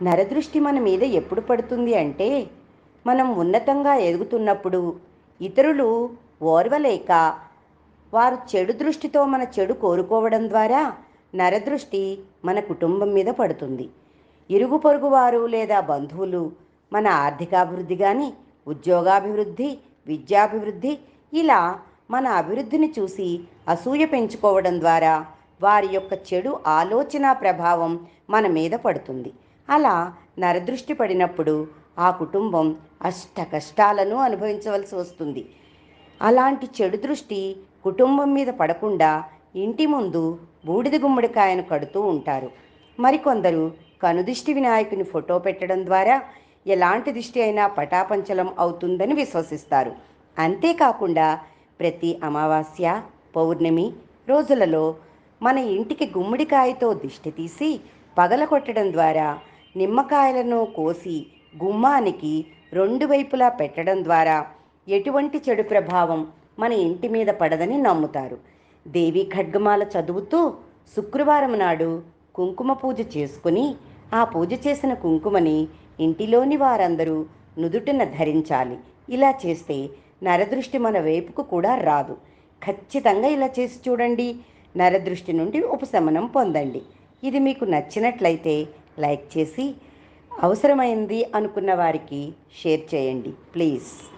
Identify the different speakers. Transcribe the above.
Speaker 1: నరదృష్టి మన మీద ఎప్పుడు పడుతుంది అంటే మనం ఉన్నతంగా ఎదుగుతున్నప్పుడు ఇతరులు ఓర్వలేక వారు చెడు దృష్టితో మన చెడు కోరుకోవడం ద్వారా నరదృష్టి మన కుటుంబం మీద పడుతుంది. ఇరుగు పొరుగు వారు లేదా బంధువులు మన ఆర్థికాభివృద్ధి కానీ ఉద్యోగాభివృద్ధి విద్యాభివృద్ధి ఇలా మన అభివృద్ధిని చూసి అసూయ పెంచుకోవడం ద్వారా వారి యొక్క చెడు ఆలోచన ప్రభావం మన మీద పడుతుంది. అలా నరదృష్టి పడినప్పుడు ఆ కుటుంబం అష్ట కష్టాలను అనుభవించవలసి వస్తుంది. అలాంటి చెడు దృష్టి కుటుంబం మీద పడకుండా ఇంటి ముందు బూడిద గుమ్మడికాయను కడుతూ ఉంటారు. మరికొందరు కనుదిష్టి వినాయకుని ఫోటో పెట్టడం ద్వారా ఎలాంటి దిష్టి అయినా పటాపంచలం అవుతుందని విశ్వసిస్తారు. అంతేకాకుండా ప్రతి అమావాస్య పౌర్ణమి రోజులలో మన ఇంటికి గుమ్మడికాయతో దిష్టి తీసి పగలగొట్టడం ద్వారా నిమ్మకాయలను కోసి గుమ్మానికి రెండు వైపులా పెట్టడం ద్వారా ఎటువంటి చెడు ప్రభావం మన ఇంటి మీద పడదని నమ్ముతారు. దేవి ఖడ్గమాల చదువుతూ శుక్రవారం నాడు కుంకుమ పూజ చేసుకుని ఆ పూజ చేసిన కుంకుమని ఇంటిలోని వారందరూ నుదుటిన ధరించాలి. ఇలా చేస్తే నరదృష్టి మన వైపుకు కూడా రాదు. ఖచ్చితంగా ఇలా చేసి చూడండి. నరదృష్టి నుండి ఉపశమనం పొందండి. ఇది మీకు నచ్చినట్లయితే లైక్ చేసి అవసరమైంది అనుకున్న వారికి షేర్ చేయండి. ప్లీజ్.